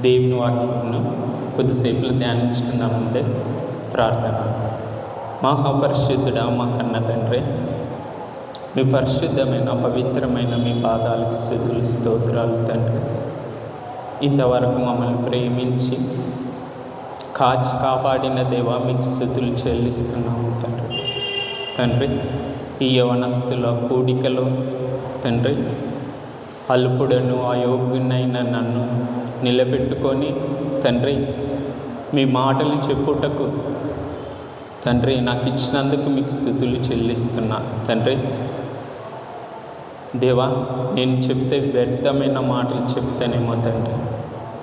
దేవుని వాక్యంను కొద్దిసేపులు ధ్యానించుకుందామంటే ప్రార్థన. మహాపరిశుద్ధుడ మా కన్న తండ్రి మీ పరిశుద్ధమైన పవిత్రమైన మీ పాదాలకు స్థుతులు స్తోత్రాలు తండ్రి. ఇంతవరకు మమ్మల్ని ప్రేమించి కాచి కాపాడిన దేవా మీకు స్థుతులు చెల్లిస్తున్నాము తండ్రి. తండ్రి ఈ యవనస్తుల కూడికలో తండ్రి అల్పుడను అయోగ్యునైన నన్ను నిలబెట్టుకొని తండ్రి మీ మాటలు చెప్పుటకు తండ్రి నాకు ఇచ్చినందుకు మీకు స్థుతులు చెల్లిస్తున్నా. తండ్రి దేవా నేను చెప్తే వ్యర్థమైన మాటలు చెప్తానేమో తండ్రి.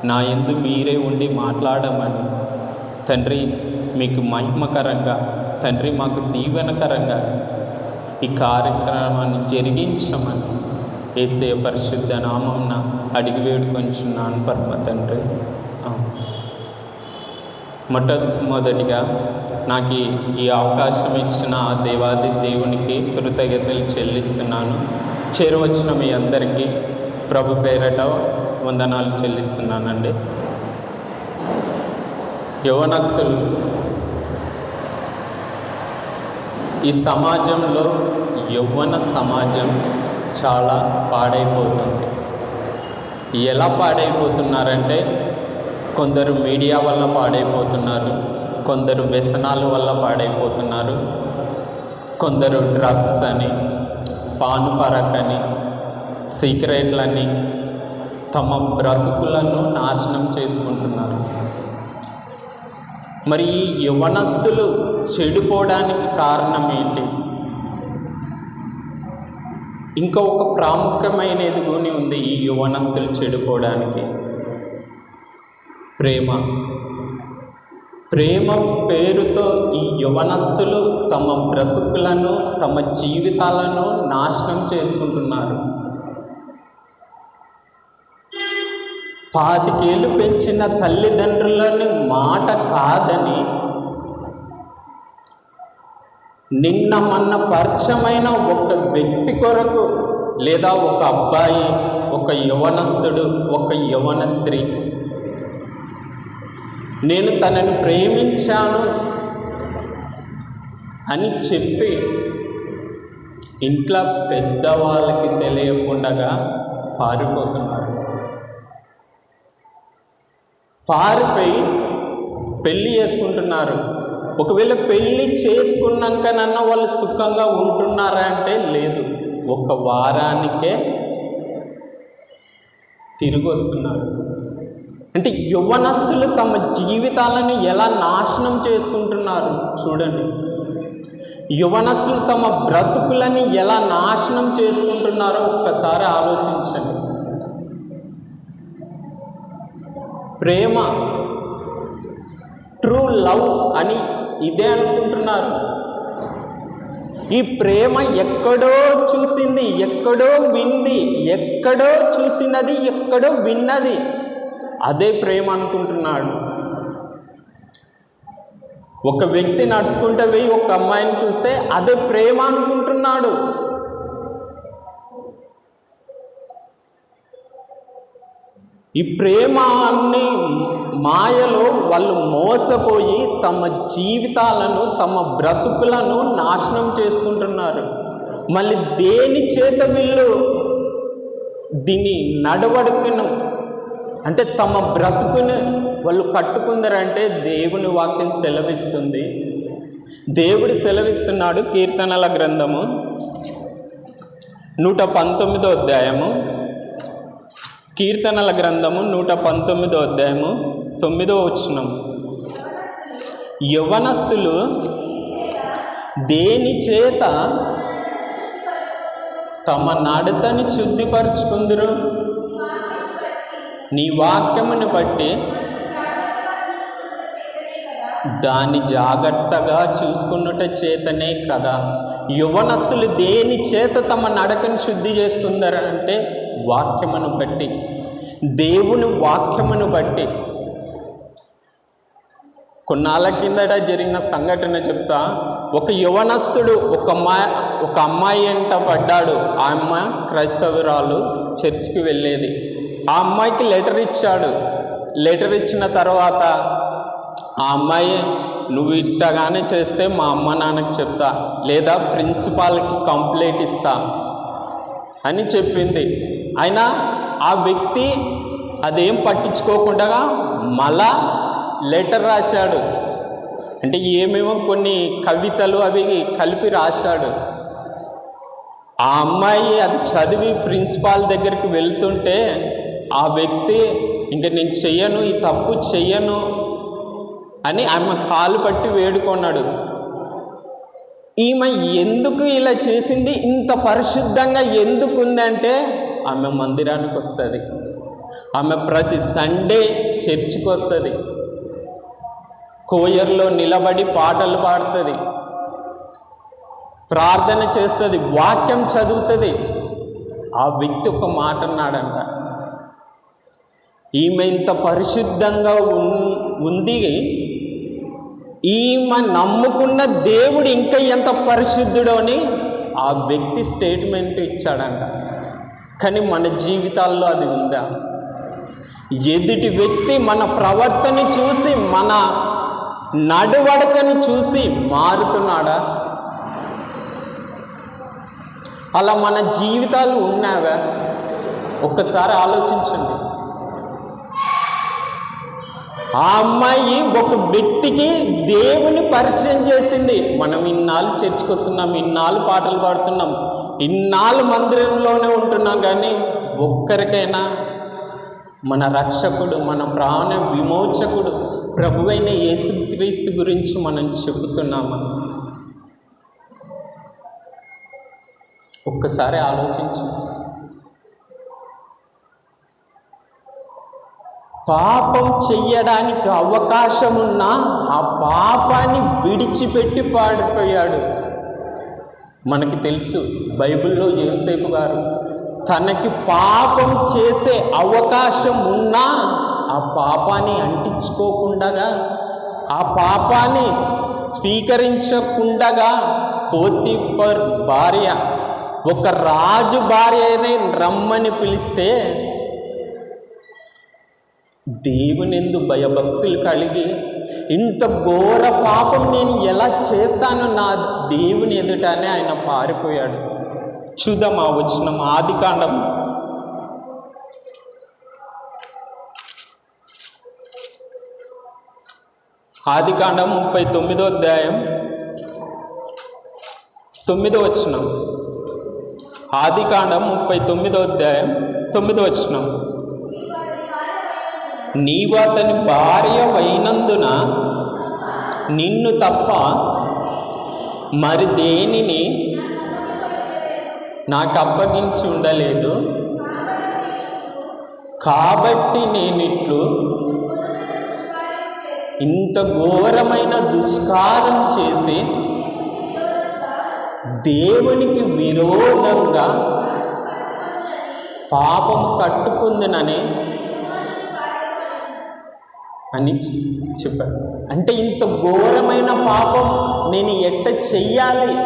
నా ఎందు మీరే ఉండి మాట్లాడమని. తండ్రి మీకు మహిమకరంగా తండ్రి మాకు దీవెనకరంగా ఈ కార్యక్రమాన్ని జరిగించమని. ఏసే పరిశుద్ధ నామంన అడిగి వేడుకొంచున్నాను పరమ తండ్రి. మొట్టమొదటిగా నాకు ఈ- అవకాశం ఇచ్చిన ఆ దేవాది దేవునికి కృతజ్ఞతలు చెల్లిస్తున్నాను. చేరువచ్చిన మీ అందరికీ ప్రభు పేరట వందనాలు చెల్లిస్తున్నానండి. యవనస్తులు ఈ సమాజంలో యవ్వన సమాజం చాలా పాడైపోతుంది. ఎలా పాడైపోతున్నారంటే కొందరు మీడియా వల్ల పాడైపోతున్నారు కొందరు వ్యసనాల వల్ల పాడైపోతున్నారు కొందరు డ్రగ్స్ అని పాను అని సీక్రెట్లని తమ బ్రతుకులను నాశనం చేసుకుంటున్నారు. మరి ఈ యవనస్తులు చెడిపోవడానికి కారణం ఏంటి? ఇంకా ఒక ప్రాముఖ్యమైన ఎదుగుని ఉంది ఈ యువనస్తులు చెడిపోవడానికి ప్రేమ. ప్రేమ పేరుతో ఈ యువనస్తులు తమ బ్రతుకులను తమ జీవితాలను నాశనం చేసుకుంటున్నారు. పాతికేళ్ళు పెంచిన తల్లిదండ్రులని మాట కాదని నిన్న మొన్న పరిచయమైన ఒక వ్యక్తి కొరకు లేదా ఒక అబ్బాయి ఒక యవనస్తుడు ఒక యవన స్త్రీ. నేను తనని ప్రేమించాను అని చెప్పి ఇంట్లో పెద్దవాళ్ళకి తెలియకుండా పారిపోతున్నారు. పారిపోయి పెళ్ళి చేసుకుంటున్నారు. ఒకవేళ పెళ్ళి చేసుకున్నాక నన్న వాళ్ళు సుఖంగా ఉంటున్నారా అంటే లేదు. ఒక వారానికే తిరిగి వస్తున్నారు. అంటే యవ్వనస్తులు తమ జీవితాలను ఎలా నాశనం చేసుకుంటున్నారు చూడండి. యువనస్తులు తమ బ్రతుకులని ఎలా నాశనం చేసుకుంటున్నారో ఒక్కసారి ఆలోచించండి. ప్రేమ ట్రూ లవ్ అని ఇదే అనుకుంటున్నారు. ఈ ప్రేమ ఎక్కడో చూసింది ఎక్కడో వింది ఎక్కడో చూసినది ఎక్కడో విన్నది. అదే ప్రేమ అనుకుంటున్నాడు. ఒక వ్యక్తి నడుచుకుంటే పోయి ఒక అమ్మాయిని చూస్తే అదే ప్రేమ అనుకుంటున్నాడు. ఈ ప్రేమాన్ని మాయలో వాళ్ళు మోసపోయి తమ జీవితాలను తమ బ్రతుకులను నాశనం చేసుకుంటున్నారు. మళ్ళీ దేని చేత వీళ్ళు దీన్ని నడవడికను? అంటే తమ బ్రతుకుని వాళ్ళు కట్టుకుందరంటే దేవుని వాక్యం సెలవిస్తుంది. దేవుడు సెలవిస్తున్నాడు కీర్తనల గ్రంథము నూట పంతొమ్మిదో అధ్యాయము. కీర్తనల గ్రంథము నూట పంతొమ్మిదో అధ్యాయము తొమ్మిదో వచనం యవనస్తులు దేని చేత తమ నడతని శుద్ధిపరుచుకుందరు? నీ వాక్యమును బట్టి దాన్ని జాగ్రత్తగా చూసుకున్నట చేతనే కదా. యువనస్సులు దేని చేత తమ నడకను శుద్ధి చేసుకుందరంటే వాక్యమును బట్టి దేవుని వాక్యమును బట్టి కొన్నాళ్ళ కిందట జరిగిన సంఘటన చెప్తా. ఒక యువనస్తుడు ఒక అమ్మాయి ఒక అమ్మాయి ఎంట పడ్డాడు. ఆ అమ్మాయి క్రైస్తవురాలు చర్చికి వెళ్ళేది. ఆ అమ్మాయికి లెటర్ ఇచ్చాడు. లెటర్ ఇచ్చిన తర్వాత ఆ అమ్మాయి నువ్వు ఇట్టగానే చేస్తే మా అమ్మ నాన్నకి చెప్తా. లేదా ప్రిన్సిపాల్కి కంప్లైంట్ ఇస్తా అని చెప్పింది. అయినా ఆ వ్యక్తి అదేం పట్టించుకోకుండా మళ్ళా లెటర్ రాశాడు. అంటే ఏమేమో కొన్ని కవితలు అవి కలిపి రాశాడు. ఆ అమ్మాయి అది చదివి ప్రిన్సిపాల్ దగ్గరికి వెళ్తుంటే ఆ వ్యక్తి ఇంక నేను చెయ్యను ఈ తప్పు చెయ్యను అని ఆమె కాలు పట్టి వేడుకున్నాడు. ఈమె ఎందుకు ఇలా చేసింది? ఇంత పరిశుద్ధంగా ఎందుకు ఉందంటే ఆమె మందిరానికి వస్తుంది. ఆమె ప్రతి సండే చర్చికి వస్తుంది. కోయర్లో నిలబడి పాటలు పాడుతుంది. ప్రార్థన చేస్తుంది వాక్యం చదువుతుంది. ఆ వ్యక్తి ఒక మాట అన్నాడంట. ఈమె ఇంత పరిశుద్ధంగా ఉంది. ఈమె నమ్ముకున్న దేవుడు ఇంకా ఎంత పరిశుద్ధుడో అని ఆ వ్యక్తి స్టేట్మెంట్ ఇచ్చాడంట. కానీ మన జీవితాల్లో అది ఉందా? ఎదుటి వ్యక్తి మన ప్రవర్తన చూసి మన నడువడకను చూసి మారుతున్నాడా? అలా మన జీవితాలు ఉన్నావా ఒక్కసారి ఆలోచించండి. ఆ అమ్మాయి ఒక వ్యక్తికి దేవుని పరిచయం చేసింది. మనం ఇన్నాళ్ళు చర్చికి వస్తున్నాం ఇన్నాళ్ళు పాటలు పాడుతున్నాం. ఇన్నాళ్ళు మందిరంలోనే ఉంటున్నాం కానీ ఒక్కరికైనా మన రక్షకుడు మన ప్రాణ విమోచకుడు ప్రభువైన యేసుక్రీస్తు గురించి మనం చెబుతున్నామా? ఒక్కసారి ఆలోచించు. పాపం చెయ్యడానికి అవకాశం ఉన్నా ఆ పాపాన్ని విడిచిపెట్టి పాడిపోయాడు మనకి తెలుసు బైబిల్లో యోసేపు గారు తనకి పాపం చేసే అవకాశం ఉన్నా ఆ పాపాన్ని అంటించుకోకుండా ఆ పాపాన్ని స్వీకరించకుండగా పోతిఫర్ భార్య ఒక రాజు భార్యని రమ్మని పిలిస్తే దేవునిందు భయభక్తులు కలిగి ఇంత ఘోర పాపం నేను ఎలా చేస్తాను నా దేవుని ఎదుటనే ఆయన పారిపోయాడు. చూద్దాం ఆ వచ్చిన ఆది కాండం ఆది కాండం ముప్పై తొమ్మిదో అధ్యాయం. తొమ్మిదో వచనం. ఆది కాండం ముప్పై తొమ్మిదో అధ్యాయం తొమ్మిదో వచ్చినాం నీవు అతని భార్య అయినందున నిన్ను తప్ప మరి దేనిని నాకు అప్పగించి ఉండలేదు? కాబట్టి నేనిట్లు ఇంత ఘోరమైన దుష్కారం చేసి దేవునికి విరోధంగా పాపం కట్టుకుందినని అని చెప్పారు. అంటే ఇంత ఘోరమైన పాపం నేను ఎట్ట చెయ్యాలి?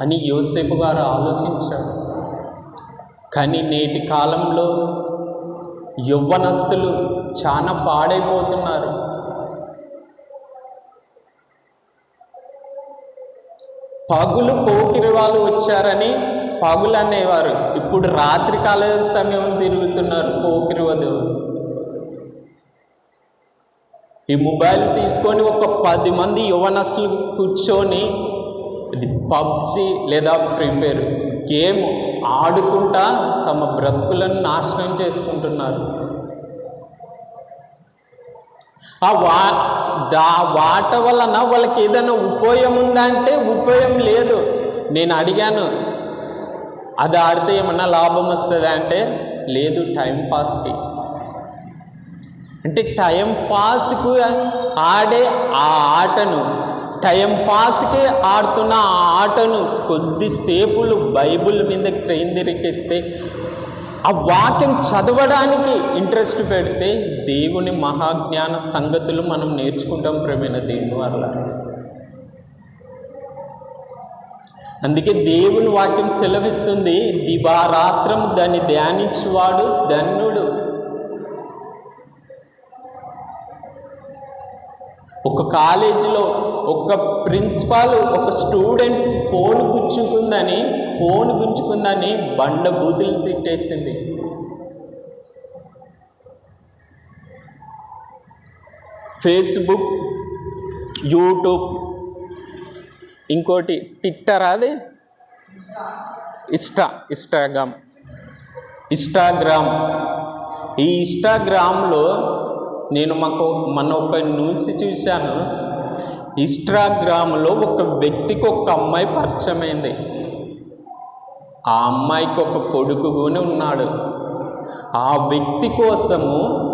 అని యోసేపు గారు ఆలోచించాడు కానీ నేటి కాలంలో యవ్వనస్తులు చాలా పాడైపోతున్నారు. పగులు పోకిరి వాళ్ళు వచ్చారని పగులు అనేవారు. ఇప్పుడు రాత్రి కాల సమయం తిరుగుతున్నారు పోకిరి వధువు. ఈ మొబైల్ తీసుకొని ఒక పది మంది యువనస్సులు కూర్చొని ఇది పబ్జి లేదా ప్రిపేర్ గేమ్ ఆడుకుంటా తమ బ్రతుకులను నాశనం చేసుకుంటున్నారు. ఆ వా దా వాట వలన వాళ్ళకి ఏదైనా ఉపయోగం ఉందా అంటే ఉపయోగం లేదు. నేను అడిగాను అది ఆడితే ఏమన్నా లాభం వస్తుందా? అంటే లేదు టైం పాస్కి. అంటే టైం పాస్కు ఆడే ఆ ఆటను టైం పాస్కి ఆడుతున్న ఆ ఆటను కొద్దిసేపులు బైబిల్ మీద క్రేందిరికిస్తే ఆ వాక్యం చదవడానికి ఇంట్రెస్ట్ పెడితే దేవుని మహాజ్ఞాన సంగతులు మనం నేర్చుకుంటాం ప్రమేణ దేవుని వల్ల అందుకే దేవుని వాక్యం సెలవిస్తుంది దివారాత్రం దాన్ని ధ్యానించువాడు ధన్యుడు. ఒక కాలేజీలో ఒక ప్రిన్సిపాల్ ఒక స్టూడెంట్ ఫోన్ గుంచుకుందని ఫోన్ గుంచుకుందని బండ బూతులు తిట్టేసింది. ఫేస్బుక్ యూట్యూబ్ ఇంకోటి ట్విట్టర్ అది? Insta Instagram. ఇన్స్టాగ్రామ్. ఈ ఇన్స్టాగ్రామ్లో నేను మాకు మన ఒక న్యూస్ చూశాను. ఇన్స్టాగ్రామ్లో ఒక వ్యక్తికి ఒక అమ్మాయి పరిచయమైంది. ఆ అమ్మాయికి ఒక కొడుకు కూడా ఉన్నాడు. ఆ వ్యక్తి కోసము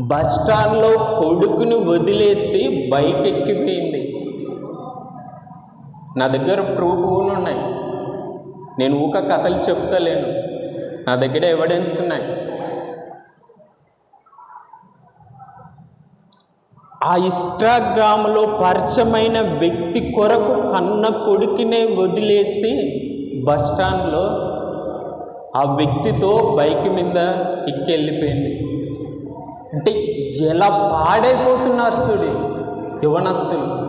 బస్ స్టాండ్లో కొడుకుని వదిలేసి బైక్ ఎక్కిపోయింది నా దగ్గర ప్రూఫ్ కూడా ఉన్నాయి. నేను ఊక కథలు చెప్తలేను. నా దగ్గర ఎవిడెన్స్ ఉన్నాయి. ఆ ఇన్స్టాగ్రామ్లో పరిచయమైన వ్యక్తి కొరకు కన్న కొడుకునే వదిలేసి బస్ స్టాండ్లో ఆ వ్యక్తితో బైక్ మీద ఎక్కెళ్ళిపోయింది. అంటే ఎలా పాడైపోతున్నారు చూడు యువనస్తులు.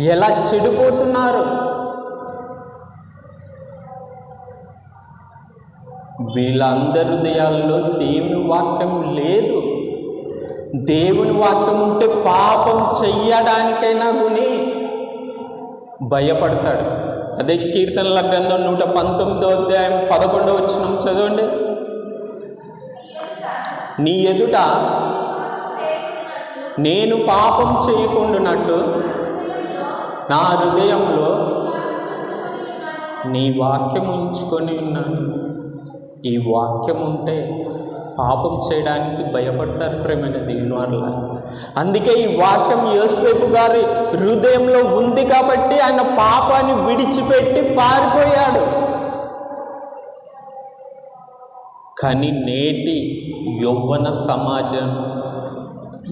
ఎలా చెడిపోతున్నారు. వీళ్ళందరి హృదయాల్లో దేవుని వాక్యం లేదు. దేవుని వాక్యం ఉంటే పాపం చెయ్యడానికైనా గుని భయపడతాడు. అదే కీర్తనల గ్రంథం నూట పంతొమ్మిదో అధ్యాయం పదకొండో వచ్చిన చదవండి. నీ ఎదుట నేను పాపం చేయకుండానట్టు నా హృదయంలో నీ వాక్యం ఉంచుకొని ఉన్నాను. ఈ వాక్యం ఉంటే పాపం చేయడానికి భయపడతారు ప్రేమైన దేవుని వాళ్ళ అందుకే ఈ వాక్యం యోసేపు గారి హృదయంలో ఉంది కాబట్టి ఆయన పాపాన్ని విడిచిపెట్టి పారిపోయాడు. కానీ నేటి యౌవన సమాజం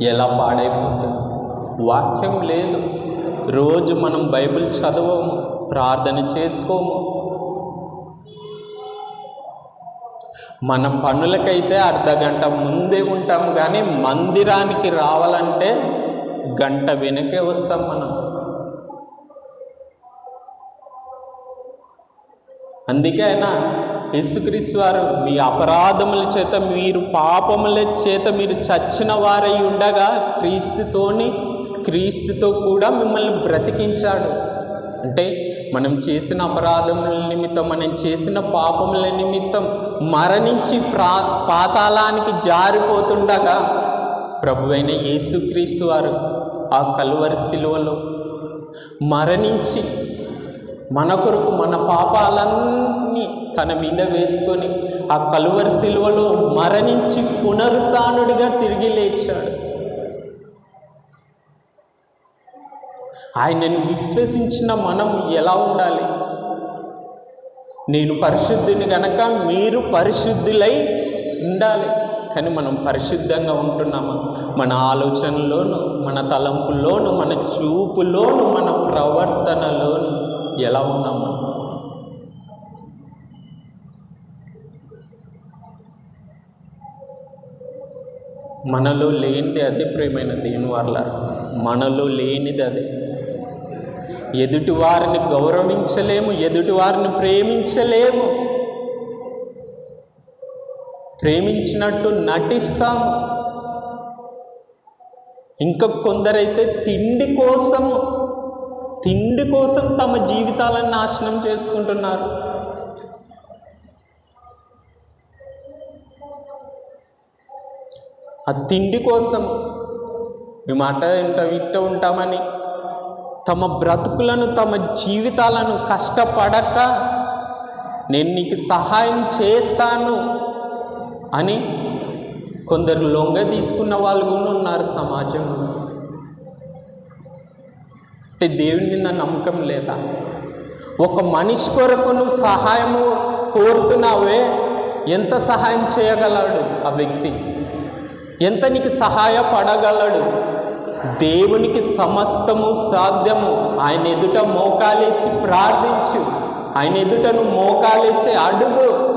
ఎలా పాడైపోతుంది? వాక్యం లేదు. రోజు మనం బైబిల్ చదవము ప్రార్థన చేసుకోము మన పనులకైతే అర్ధ గంట ముందే ఉంటాం కానీ మందిరానికి రావాలంటే గంట వెనకే వస్తాం మనం. అందుకే ఆయన యేసుక్రీస్తు వారు మీ అపరాధముల చేత మీరు పాపముల చేత మీరు చచ్చిన వారై ఉండగా క్రీస్తుతోని క్రీస్తుతో కూడా మిమ్మల్ని బ్రతికించాడు. అంటే మనం చేసిన అపరాధముల నిమిత్తం మనం చేసిన పాపముల నిమిత్తం మరణించి ప్రా పాతాళానికి జారిపోతుండగా ప్రభు అయిన యేసుక్రీస్తు వారు ఆ కలువరి శిలువలో మరణించి మన కొరకు మన పాపాలన్నీ తన మీద వేసుకొని ఆ కలువరి శిలువలో మరణించి పునరుత్నుడిగా తిరిగి లేచాడు. ఆయనను విశ్వసించిన మనం ఎలా ఉండాలి? నేను పరిశుద్ధిని గనక మీరు పరిశుద్ధులై ఉండాలి. కానీ మనం పరిశుద్ధంగా ఉంటున్నామా? మన ఆలోచనలోను మన తలంపుల్లోను మన చూపులోను మన ప్రవర్తనలోను ఎలా ఉన్నామా? మనలో లేనిది అదే ప్రేమైన దేని వల్ల మనలో లేనిది అదే. ఎదుటి వారిని గౌరవించలేము ఎదుటివారిని ప్రేమించలేము. ప్రేమించినట్టు నటిస్తాము. ఇంకా కొందరైతే తిండి కోసం తిండి కోసం తమ జీవితాలను నాశనం చేసుకుంటున్నారు. ఆ తిండి కోసం మేము అట ఇంట ఇట్ట ఉంటామని తమ బ్రతుకులను తమ జీవితాలను కష్టపడక నేను నీకు సహాయం చేస్తాను అని కొందరు లొంగ తీసుకున్న వాళ్ళు కూడా ఉన్నారు సమాజంలో. అంటే దేవుని మీద నమ్మకం లేదా? ఒక మనిషి కొరకు నువ్వు సహాయము కోరుతున్నావే ఎంత సహాయం చేయగలడు ఆ వ్యక్తి? ఎంత నీకు సహాయపడగలడు? దేవునికి సమస్తము సాధ్యము. ఆయన ఎదుట మోకాలేసి ప్రార్థించు. ఆయన ఎదుటను మోకాలేసి అడుగు.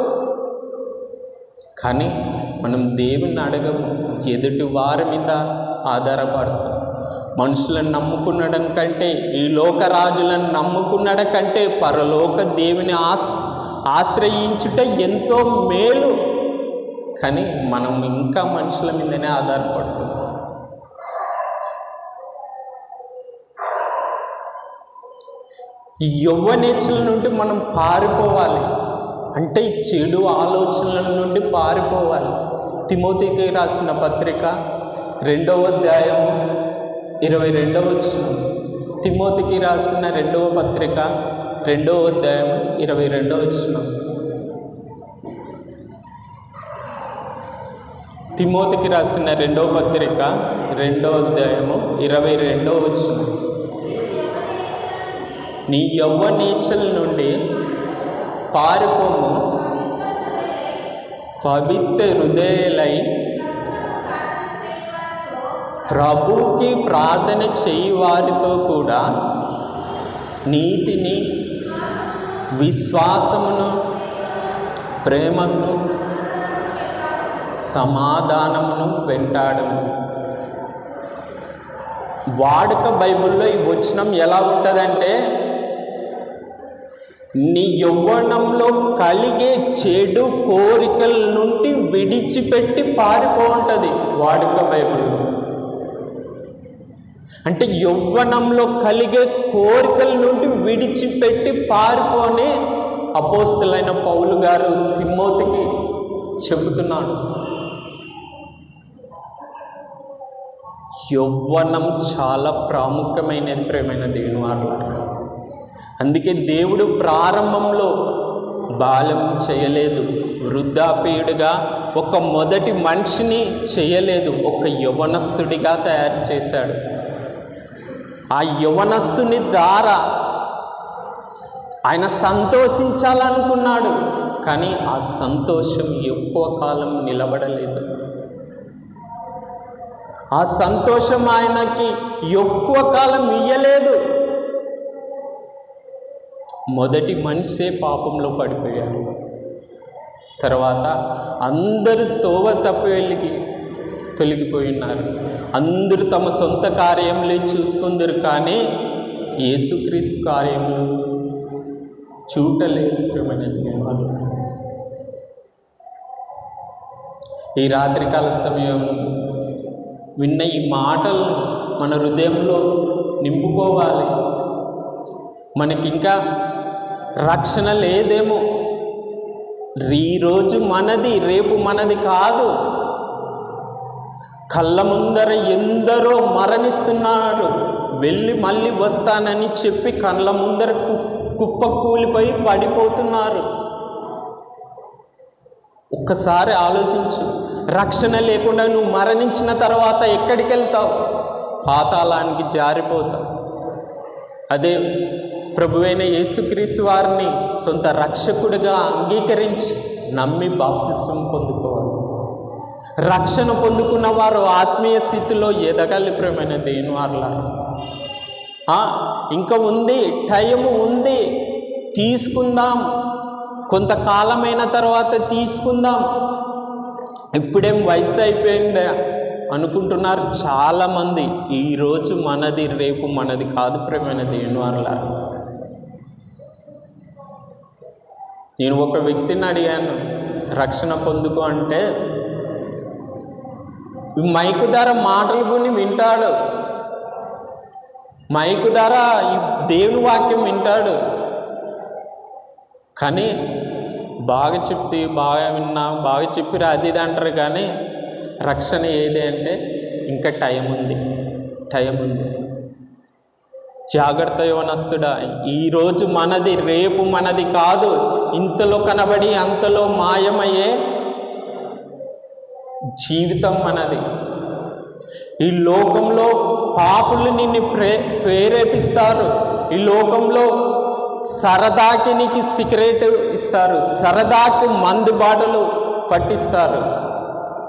కానీ మనం దేవుణ్ణి అడగము. ఎదుటి వారి మీద ఆధారపడతాం. మనుషులను నమ్ముకునడం కంటే ఈ లోక రాజులను నమ్ముకున్నడం కంటే పరలోక దేవుని ఆస్ ఆశ్రయించుట ఎంతో మేలు. కానీ మనం ఇంకా మనుషుల మీదనే ఆధారపడతాం. ఈ యవ్వనేచ్ఛల నుండి మనం పారిపోవాలి. అంటే ఈ చెడు ఆలోచనల నుండి పారిపోవాలి. తిమోతికి రాసిన పత్రిక రెండవ అధ్యాయం ఇరవై రెండవ వచ్చిన తిమోతికి రాసిన రెండవ పత్రిక రెండవ అధ్యాయం ఇరవై రెండవ వచ్చిన తిమోతికి రాసిన రెండవ పత్రిక రెండవ అధ్యాయము ఇరవై రెండవ వచ్చిన నీ యవ్వనేచ్ఛల నుండి పారిపోము. పవిత్ర హృదయలై ప్రభుకి ప్రార్థన చేయి వారితో కూడా నీతిని విశ్వాసమును ప్రేమను సమాధానమును వెంటాడము. వాడుక బైబిల్లో ఈ వచనం ఎలా ఉంటుందంటే నీ యవ్వనంలో కలిగే చెడు కోరికల నుండి విడిచిపెట్టి పారిపోంటది వాడుక బైబిల్లో. అంటే యవ్వనంలో కలిగే కోరికల నుండి విడిచిపెట్టి పారిపోని అపోస్తులైన పౌలు గారు తిమ్మోతికి చెబుతున్నాడు. యవ్వనం చాలా ప్రాముఖ్యమైనది ప్రేమైన దేవుని వారు అందుకే దేవుడు ప్రారంభంలో బాలం చేయలేదు వృద్ధాపీయుడిగా ఒక మొదటి మనిషిని చేయలేదు ఒక యవనస్తుడిగా తయారు చేశాడు. ఆ యవనస్తుని ద్వారా ఆయన సంతోషించాలనుకున్నాడు కానీ ఆ సంతోషం ఎక్కువ కాలం నిలబడలేదు. ఆ సంతోషం ఆయనకి ఎక్కువ కాలం ఇయ్యలేదు. మొదటి మనిషే పాపంలో పడిపోయాడు. తర్వాత అందరూ తోవ తప్పి తొలగిపోయినారు తొలగిపోయి ఉన్నారు. అందరూ తమ సొంత కార్యములే చూసుకుందరు కానీ యేసుక్రీస్తు కార్యములు చూడలేదు ప్రేమైన వాళ్ళు ఈ రాత్రికాల సమయం విన్న ఈ మాటలను మన హృదయంలో నింపుకోవాలి. మనకింకా రక్షణ లేదేమో. ఈరోజు మనది రేపు మనది కాదు. కళ్ళ ముందర ఎందరో మరణిస్తున్నారు వెళ్ళి మళ్ళీ వస్తానని చెప్పి కళ్ళ ముందర కు- కుప్ప కూలిపోయి పడిపోతున్నారు. ఒక్కసారి ఆలోచించు. రక్షణ లేకుండా నువ్వు మరణించిన తర్వాత ఎక్కడికి వెళ్తావు పాతాళానికి జారిపోతావు. అదే ప్రభువైన యేసుక్రీస్తు వారిని సొంత రక్షకుడిగా అంగీకరించి నమ్మి బాప్తిస్వం పొందుకోవాలి. రక్షణ పొందుకున్న వారు ఆత్మీయ స్థితిలో ఎదగాలి ప్రేమైన దేని ఇంకా ఉంది టైము ఉంది తీసుకుందాం. కొంతకాలమైన తర్వాత తీసుకుందాం. ఇప్పుడేం వయసు అయిపోయిందా అనుకుంటున్నారు చాలామంది. ఈరోజు మనది రేపు మనది కాదు ప్రేమైన దేవుని వారులారా నేను ఒక వ్యక్తిని అడిగాను రక్షణ పొందుకో అంటే ఈ మైకు ధర మాటలు కొన్ని వింటాడు. మైకు ధర ఈ దేవుని వాక్యం వింటాడు. కానీ బాగా చెప్తే బాగా విన్నా బాగా చెప్పిరా అది ఇది అంటారు కానీ రక్షణ ఏది అంటే ఇంకా టైం ఉంది టైం ఉంది. జాగ్రత్త యోనస్తుడా ఈరోజు మనది రేపు మనది కాదు. ఇంతలో కనబడి అంతలో మాయమయ్యే జీవితం మనది. ఈ లోకంలో పాపులు నిన్ను ప్రే ప్రేరేపిస్తారు. ఈ లోకంలో సరదాకి నీకు సిగరెట్ ఇస్తారు. సరదాకి మందు బాటలు పట్టిస్తారు.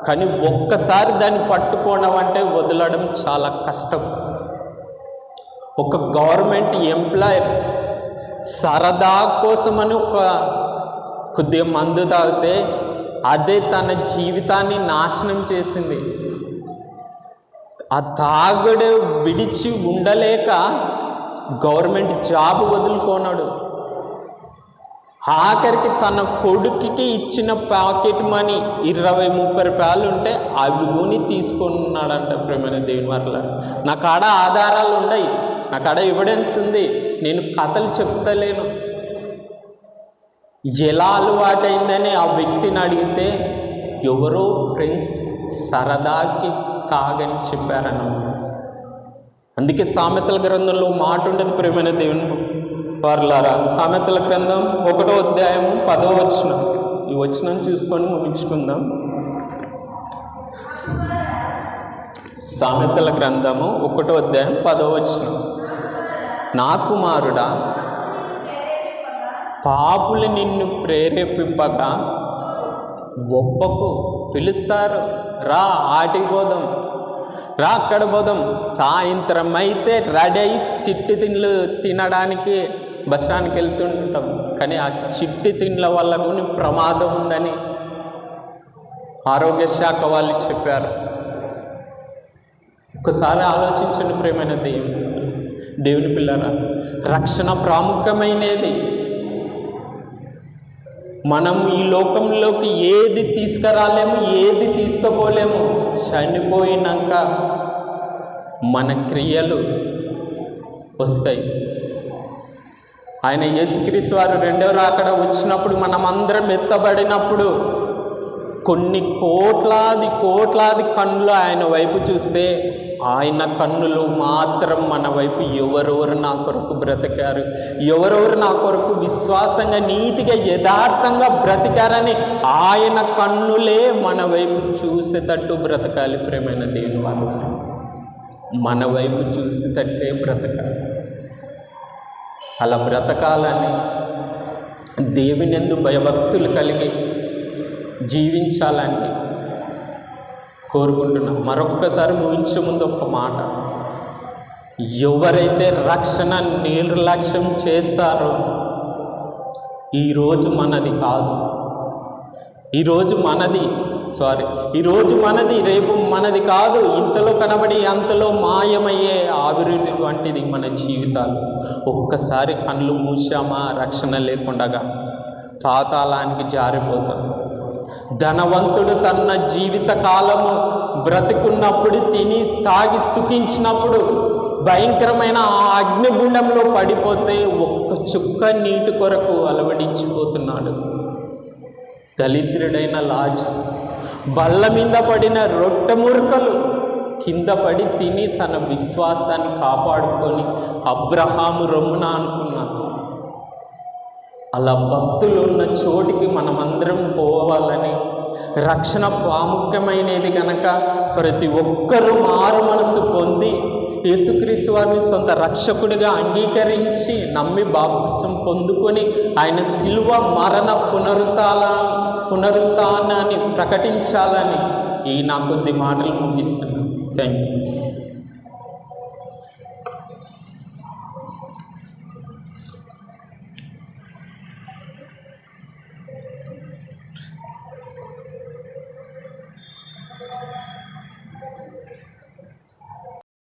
కానీ ఒక్కసారి దాన్ని పట్టుకోవడం అంటే వదలడం చాలా కష్టం. ఒక గవర్నమెంట్ ఎంప్లాయర్ సరదా కోసమని ఒక కొద్దిగా మందు తాగితే అదే తన జీవితాన్ని నాశనం చేసింది. ఆ తాగుడు విడిచి ఉండలేక గవర్నమెంట్ జాబ్ వదులుకోనాడు ఆఖరికి తన కొడుకుకి ఇచ్చిన ప్యాకెట్ మనీ ఇరవై ముప్పై రూపాయలు ఉంటే అవి కొని తీసుకున్నాడంట ప్రేమైన దేవుని వర్ల నా కాడ ఆధారాలు ఉన్నాయి నా కాడ ఎవిడెన్స్ ఉంది. నేను కథలు చెప్తలేను. ఎలా అలవాటైందని ఆ వ్యక్తిని అడిగితే ఎవరో ఫ్రెండ్స్ సరదాకి తాగని చెప్పారన్నమాట అందుకే సామెతల గ్రంథంలో మాట ఉండదు ప్రేమైన దేవుని వారులారా సామెతల గ్రంథం ఒకటో అధ్యాయము పదో వచనం. ఈ వచనం చూసుకొని ముగించుకుందాం. సామెతల గ్రంథము ఒకటో అధ్యాయం పదో వచనం. నా కుమారుడా పాపులు నిన్ను ప్రేరేపింపక ఒప్పకు పిలుస్తారు. రా ఆటికి పోదాం రా అక్కడ పోదాం సాయంత్రం అయితే రెడీ అయి చిట్టి తిండ్లు తినడానికి బస్ స్టాండ్కి వెళ్తుంటాం. కానీ ఆ చిట్టి తిండ్ల వల్ల కూడా ప్రమాదం ఉందని ఆరోగ్య శాఖ వాళ్ళు చెప్పారు. ఒకసారి ఆలోచించండి ప్రేమైన దేవుడు. దేవుని పిల్లరా రక్షణ ప్రాముఖ్యమైనది. మనం ఈ లోకంలోకి ఏది తీసుకురాలేము ఏది తీసుకుపోలేము చనిపోయినాక మన క్రియలు వస్తాయి. ఆయన యేసుక్రీస్తు వారు రెండవ రాకడ వచ్చినప్పుడు మనం అందరం ఎత్తబడినప్పుడు కొన్ని కోట్లాది కోట్లాది కన్నులు ఆయన వైపు చూస్తే ఆయన కన్నులు మాత్రం మన వైపు ఎవరెవరు నా కొరకు బ్రతికారు? ఎవరెవరు నా కొరకు విశ్వాసంగా నీతిగా యథార్థంగా బ్రతికారని ఆయన కన్నులే మన వైపు చూసేటట్టు బ్రతకాలి ప్రేమైన దేవుని వాళ్ళు మన వైపు చూసేటట్టే బ్రతకాలి. అలా బ్రతకాలని దేవునిందు భయభక్తులు కలిగి జీవించాలంటే కోరుకుంటున్నాం. మరొక్కసారి ముగించే ముందు ఒక మాట. ఎవరైతే రక్షణ నిర్లక్ష్యం చేస్తారో ఈరోజు మనది కాదు. ఈరోజు మనది సారీ ఈరోజు మనది రేపు మనది కాదు. ఇంతలో కనబడి అంతలో మాయమయ్యే ఆవిరి వంటిది మన జీవితాలు. ఒక్కసారి కళ్ళు మూసామా రక్షణ లేకుండగా. పాతాళానికి జారిపోతాం. ధనవంతుడు తన జీవిత కాలము బ్రతుకున్నప్పుడు తిని తాగి సుఖించినప్పుడు భయంకరమైన ఆ అగ్నిగుండంలో పడిపోతే ఒక్క చుక్క నీటి కొరకు అలవడించిపోతున్నాడు. దళిద్రుడైన లాజ్ బల్ల మీద పడిన రొట్టె మురకలు కింద పడి తిని తన విశ్వాసాన్ని కాపాడుకొని అబ్రహాము రొమ్మున అనుకున్నాను అలా భక్తులు ఉన్న చోటికి మనమందరం పోవాలని. రక్షణ ప్రాముఖ్యమైనది కనుక ప్రతి ఒక్కరూ మారు మనసు పొంది యేసుక్రీస్తు వారిని సొంత రక్షకుడిగా అంగీకరించి నమ్మి బాప్తిసం పొందుకొని ఆయన శిలువ మరణ పునరుతాల పునరుత్నాన్ని ప్రకటించాలని ఈ నా కొద్ది మాటలు ముగిస్తున్నాను. Thank you